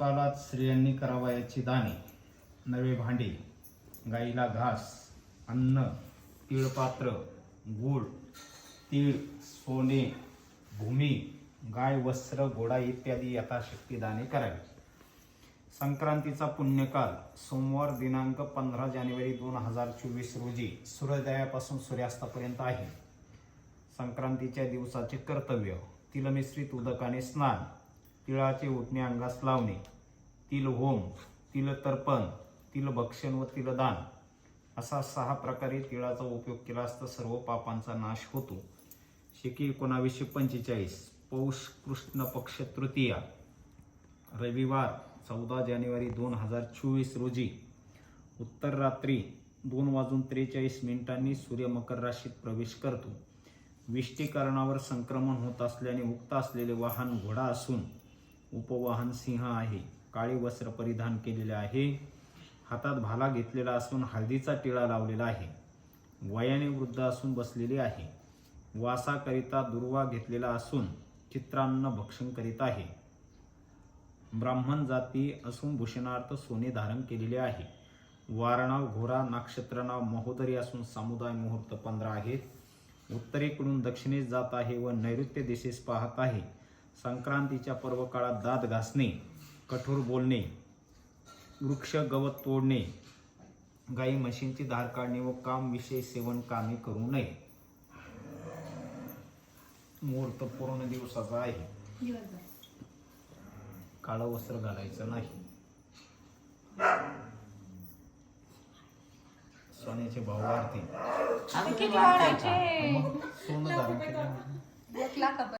कालात स्त्रियांनी करावयाची दाने नवे भांडे गाईला घास अन्न तिळपात्र गूळ तीळ सोने भूमी गाय वस्त्र घोडा इत्यादी यथाशक्ती दाने करावी. संक्रांतीचा पुण्यकाल सोमवार दिनांक पंधरा जानेवारी दोन हजार चोवीस रोजी सूर्योदयापासून सूर्यास्तापर्यंत आहे. संक्रांतीच्या दिवसाचे कर्तव्य तिलमिश्रित उदकाने स्नान तिळाचे उठणे अंगास लावणे तिल होम तिल तर्पण तिल भक्षण व तिलदान असा सहा प्रकारे तिळाचा उपयोग केला असता सर्व पापांचा नाश होतो. शिकी एकोणावीसशे पंचेचाळीस पौष कृष्ण पक्ष तृतीया रविवार चौदा जानेवारी दोन हजार चोवीस रोजी उत्तर रात्री दोन वाजून त्रेचाळीस मिनिटांनी सूर्य मकर राशीत प्रवेश करतो. विष्टीकरणावर संक्रमण होत असल्याने उक्त असलेले वाहन घोडा असून उपवाहन सिंह आहे. काळे वस्त्र परिधान केलेले आहे. हातात भाला घेतलेला असून हळदीचा टिळा लावलेला आहे. वयाने वृद्ध असून बसलेले आहे. वासाकरिता दुर्वा घेतलेला असून चित्रान्न भक्षण करीत आहे. ब्राह्मण जाती असून भूषणार्थ सोने धारण केलेले आहे. वारणाव घोरा नाक्षत्रनाव महोदरी असून समुदाय मुहूर्त पंधरा आहेत. उत्तरेकडून दक्षिणेस जात आहे व नैऋत्य दिशेस पाहत आहे. संक्रांतीच्या पर्व काळात दात घासणे कठोर बोलणे वृक्ष गवत तोडणे गाई म्हशींची धार काढणे व काम विषय सेवन कामे करू नये. मुहूर्त पूर्ण दिवसाचा आहे. काळं वस्त्र घालायचं नाही. सोन्याचे भाव वाढतील. मग सोनं धारण लाख